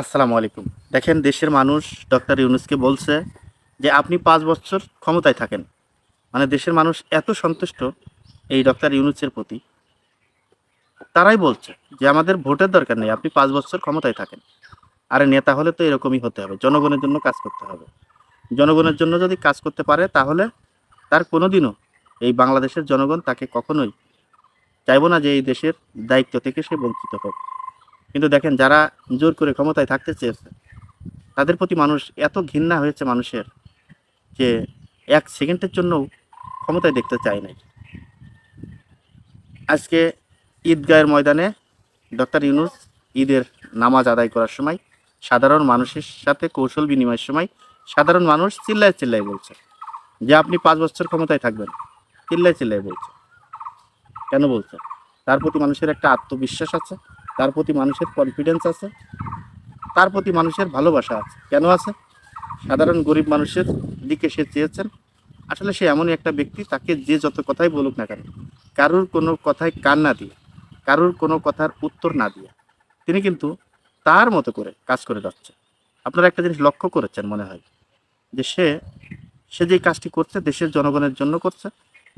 আসসালামু আলাইকুম। দেখেন দেশের মানুষ ডক্টর ইউনুসকে বলছে যে আপনি পাঁচ বছর ক্ষমতায় থাকেন। মানে দেশের মানুষ এত সন্তুষ্ট এই ডক্টর ইউনুসের প্রতি। তারাই বলছে যে আমাদের ভোটের দরকার নেই, আপনি পাঁচ বছর ক্ষমতায় থাকেন। আরে নেতা হলে তো এরকমই হতে হবে, জনগণের জন্য কাজ করতে হবে। জনগণের জন্য যদি কাজ করতে পারে, তাহলে তার কোনোদিনও এই বাংলাদেশের জনগণ তাকে কখনোই চাইব না যে এই দেশের দায়িত্ব থেকে সে বঞ্চিত হোক। কিন্তু দেখেন যারা জোর করে ক্ষমতায় থাকতে চেয়েছে, তাদের প্রতি মানুষ এত ঘৃণা হয়েছে মানুষের যে এক সেকেন্ডের জন্য ক্ষমতায় দেখতে চায় নাই। আজকে ঈদগাহের ময়দানে ডক্টর ইউনুস ঈদের নামাজ আদায় করার সময়, সাধারণ মানুষের সাথে কৌশল বিনিময়ের সময় সাধারণ মানুষ চিল্লায় চিল্লায় বলছে যে আপনি পাঁচ বছর ক্ষমতায় থাকবেন, চিল্লায় চিল্লায় বলছে। কেন বলছে? তার প্রতি মানুষের একটা আত্মবিশ্বাস আছে তার প্রতি মানুষের কনফিডেন্স আছে, তার প্রতি মানুষের ভালোবাসা আছে। কেন আছে? সাধারণ গরিব মানুষের দিকে সে চেয়েছেন। আসলে সে এমনই একটা ব্যক্তি, তাকে যে যত কথাই বলুক না কেন, কারুর কোনো কথায় কান না দিয়ে, কারুর কোনো কথার উত্তর না দিয়ে, তিনি কিন্তু তার মতো করে কাজ করে যাচ্ছে। আপনারা একটা জিনিস লক্ষ্য করেছেন মনে হয়, যে সে সে যে কাজটি করছে দেশের জনগণের জন্য করছে,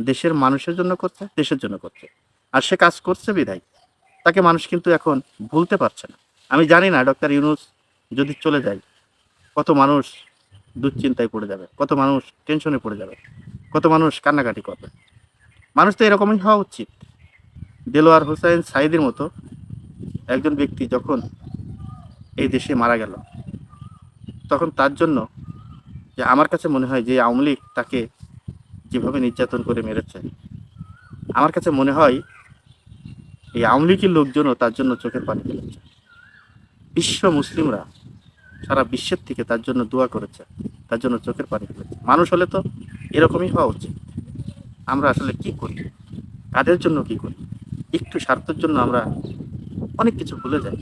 দেশের মানুষের জন্য করছে, দেশের জন্য করছে। আর সে কাজ করছে বিধায়। তাকে মানুষ কিন্তু এখন ভুলতে পারছে না। আমি জানি না, ডক্টর ইউনুস যদি চলে যায়, কত মানুষ দুশ্চিন্তায় পড়ে যাবে, কত মানুষ টেনশনে পড়ে যাবে, কত মানুষ কান্নাকাটি করবে। মানুষ তো এরকমই হওয়া উচিত। দেলোয়ার হোসেন সাইদের মতো একজন ব্যক্তি যখন এই দেশে মারা গেল, তখন তার জন্য যে আমার কাছে মনে হয় যে আওয়ামী তাকে যেভাবে নির্যাতন করে মেরেছে, আমার কাছে মনে হয় এই আওয়ামী লীগের লোকজনও তার জন্য চোখের পানি ফেলেছে। বিশ্ব মুসলিমরা সারা বিশ্বের থেকে তার জন্য দোয়া করেছে, তার জন্য চোখের পানি ফেলেছে। মানুষ হলে তো এরকমই হওয়া উচিত। আমরা আসলে কি করি? কাদের জন্য কি করি? একটু স্বার্থের জন্য আমরা অনেক কিছু ভুলে যাই।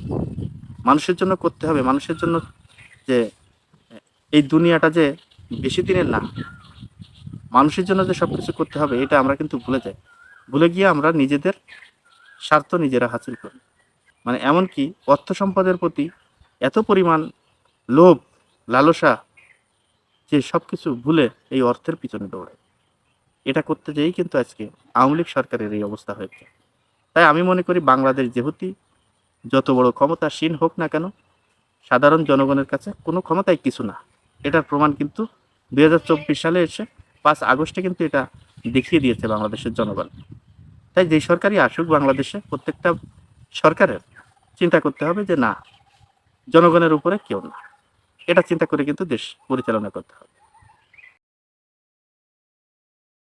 মানুষের জন্য করতে হবে, মানুষের জন্য যে, এই দুনিয়াটা যে বেশি দিনের না, মানুষের জন্য যে সব কিছু করতে হবে, এটা আমরা কিন্তু ভুলে যাই। ভুলে গিয়ে আমরা নিজেদের স্বার্থ নিজেরা হাসিল করে। মানে এমনকি অর্থ সম্পদের প্রতি এত পরিমাণ লোভ, লালসা যে সব কিছু ভুলে এই অর্থের পিছনে দৌড়ায়। এটা করতে যেয়েই কিন্তু আজকে আওয়ামী লীগ সরকারের এই অবস্থা হয়েছে। তাই আমি মনে করি বাংলাদেশ যেহেতু যত বড় ক্ষমতাসীন হোক না কেন, সাধারণ জনগণের কাছে কোনো ক্ষমতাই কিছু না। এটার প্রমাণ কিন্তু দু হাজার চব্বিশ সালে এসে পাঁচ আগস্টে কিন্তু এটা দেখিয়ে দিয়েছে বাংলাদেশের জনগণ। তাই যেই সরকারই আসুক বাংলাদেশে, প্রত্যেকটা সরকারের চিন্তা করতে হবে যে না, জনগণের উপরে কেউ না। এটা চিন্তা করে কিন্তু দেশ পরিচালনা করতে হবে।